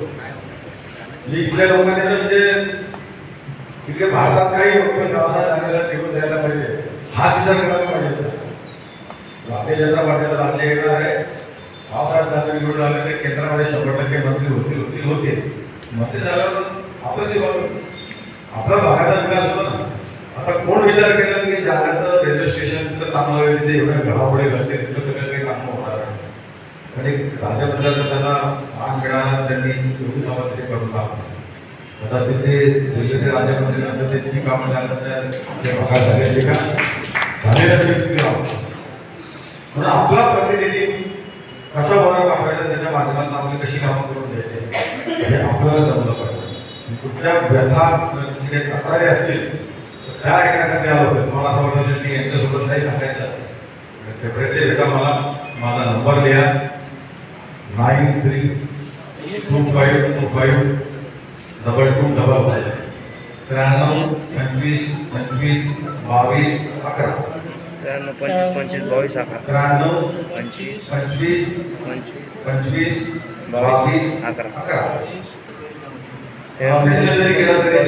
म्हणजे इथल्या लोकांनी तर म्हणजे इकडे भारतात काही होत पण गावाला चांगल्याला टिकून द्यायला पाहिजे. हा सुद्धा करायला पाहिजे. भारतीय जनता पार्टीला राज्य येणार आहे. पावसाळ्यात जागा निवडून आले तर केंद्रामध्ये शंभर टक्के मंत्री होतील होतील होते मंत्री झाल्यावर आपलं जीवन आपला भागाचा विकास होतो ना. आता कोण विचार केला की जालन्याचं रेल्वे स्टेशन तिथं चांगलं होईल तिथे एवढ्या घडामोडी घडते तिथं सगळं काही कामं होणार आहे आणि राजमंत्र्यांना त्यांना मान मिळाला त्यांनी योग्य नावात ते करून टाकलं. कदाचित ते रेल्वेचे राज्यमंत्री नसेल ते किती कामं झालं ते बघा झाले असे का झाले नसेल म्हणून आपला प्रतिनिधी कसा बरं पाठवायचा त्याच्या माध्यमातून आपली कशी कामं करून द्यायचे? हे आपल्याला जमलं पाहिजे. तुमच्या व्यथा म्हणजे काही तक्रारी असतील तर त्या ऐकण्यासाठी आलो असेल मला असं वाटतं की यांच्यासोबत नाही सांगायचं. सेपरेटली भेटा मला माझा नंबर लिहा. Nine three two five two five double two double five. त्र्याण्णव पंचवीस पंचवीस बावीस अकरा. त्र्याण्णव पंचवीस पंचवीस बावीस अकरा. त्र्याण्णव पंचवीस पंचवीस पंचवीस पंचवीस बावीस, अकरा. अकरा. मेसेज जरी केला तरी.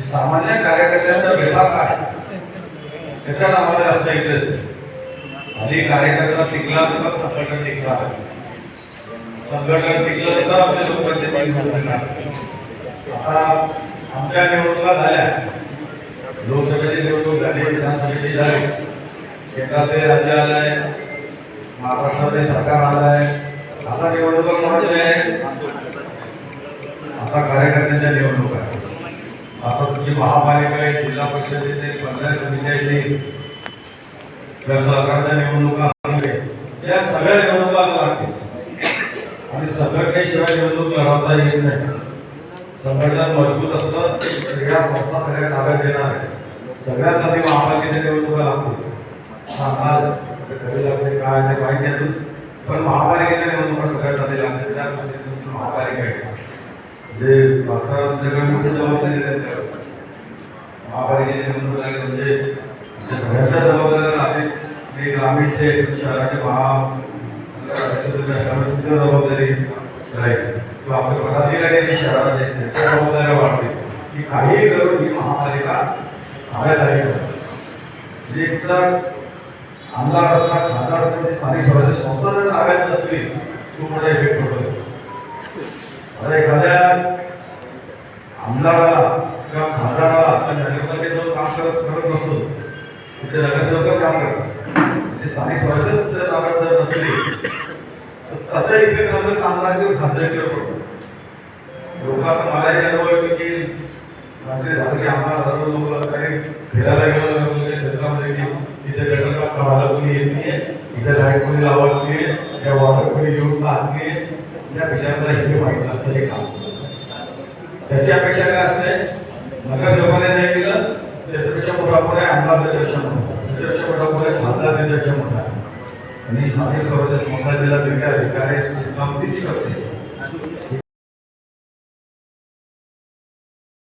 सामान्य कार्यकर्त्यांचा व्यथा काय त्याच्यात आम्हाला जास्त इंटरेस्ट आहे आधी कार्यकर्ता टिकला तर संघटन टिकणार संघटन टिकलं तर आमच्या लोकप्रतिनिधी आता आमच्या निवडणुका झाल्या. लोकसभेची निवडणूक झाली विधानसभेची झाली. केंद्राचे राज्य आलंय महाराष्ट्राचे सरकार आलंय. आता निवडणुका कोणाची आहे? आता कार्यकर्त्यांच्या निवडणूक आहे. आता तुमची महापालिका आहे जिल्हा परिषद येते पंचायत समिती येते या सरकारच्या निवडणुका असले या सगळ्या निवडणुका लागतील. आणि संघटनेशिवाय निवडणूक लढवता येत नाही. संघटन मजबूत असलं तर या संस्था सगळ्या ताब्यात येणार आहे. सगळ्यात आधी महापालिकेच्या निवडणुका लागतील. सांगाल कधी लागते काय ते माहिती आहे अजून. पण महापालिकेच्या निवडणुका सगळ्यात आधी लागतील. त्या महापालिका आहे जे मोठी जबाबदारी देतात महापालिकेची निवडणूक लागली म्हणजे म्हणजे सगळ्यांच्या जबाबदाऱ्या लागते मी ग्रामीणचे शहराचे महा तुमच्या जबाबदारी राहील किंवा आपले पदाधिकारी जे शहराचे आहेत, त्यांच्या जबाबदाऱ्या वाढतील की काहीही करून ही महापालिका ताब्यात आली म्हणजे इथं आमदार असला खासदार असला स्थानिक स्वराज्य संस्था जर ताब्यात नसली तो मोठा इफेक्ट होतो आता एखाद्या आमदाराला किंवा खासदाराला आपल्या नगरपालिकेत जाऊन काम करत करत नसतो तिथे नगरसेवकच काम करतात? ते स्थानिक स्वराज्य तुमच्या ताब्यात जर नसली तर त्याचा इफेक्ट नंतर आमदारकीवर खासदारकीवर पडतो. लोक आता मला हे अनुभव येतो की रात्री रात्री आम्हाला हजारो लोक काही फिरायला गेलो म्हणजे क्षेत्रामध्ये की इथे गटर का काढायला कोणी येत नाहीये इथे लाइट कोणी लावत नाहीये या वॉटर कोणी येऊन पाहत नाही या विचाराला हे माहीत नसतं हे काम. त्याची अपेक्षा काय असते? नगर जमाने नाही केलं त्याच्यापेक्षा मोठा कोण आहे आमदार त्याच्यापेक्षा मोठा त्याच्यापेक्षा मोठा कोण आहे खासदार मोठा आणि स्वामी स्वराज्य संस्था वेगळ्या अधिकार आहेत काम तीच करते